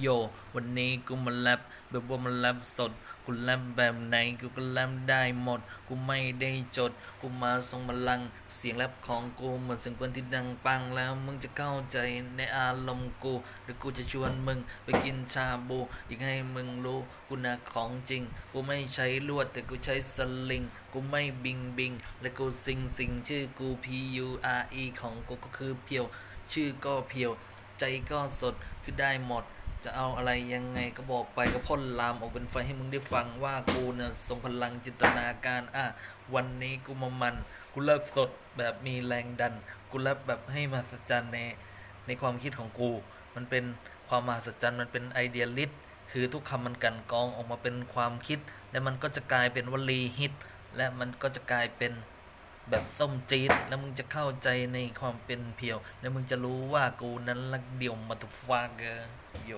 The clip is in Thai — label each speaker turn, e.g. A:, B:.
A: โย วันนี้กูมาแรปแบบว่ามาแรปสด กูแรปแบบไหนกูก็แรปได้หมด กูไม่ได้จด กูมาทรงพลัง เสียงแรปของกูเหมือนเสียงปืนที่ดังปังแล้วมึงจะเข้าใจในอารมณ์กู หรือกูจะชวนมึงไปกินชาบูอยากให้มึงรู้กูนะของจริง กูไม่ใช้ลวดแต่กูใช้สลิง กูไม่บิงบิง และกูสิงสิงชื่อกู P U R E ของกูก็คือเพียว ชื่อก็เพียว ใจก็สดคือได้หมด จะเอาอะไรยังไงก็บอกไปก็พ่นลามออกเป็นไฟให้มึงได้ฟังว่ากูเนี่ยทรงพลังจินตนาการอะวันนี้กูมามัน กูเลิกสดแบบมีแรงดัน กูเลิกแบบให้มหัศจรรย์ในในความคิดของกู มันเป็นความมหัศจรรย์มันเป็นไอเดียลิสคือทุกคำมันกันกองออกมาเป็นความคิด และมันก็จะกลายเป็นวลีฮิต และมันก็จะกลายเป็น แบบส้มจี๊ดแล้วมึงจะเข้าใจในความเป็นเพียว แล้วมึงจะรู้ว่ากูนั้นรักเดี่ยวมาตุฟากเกอร์โย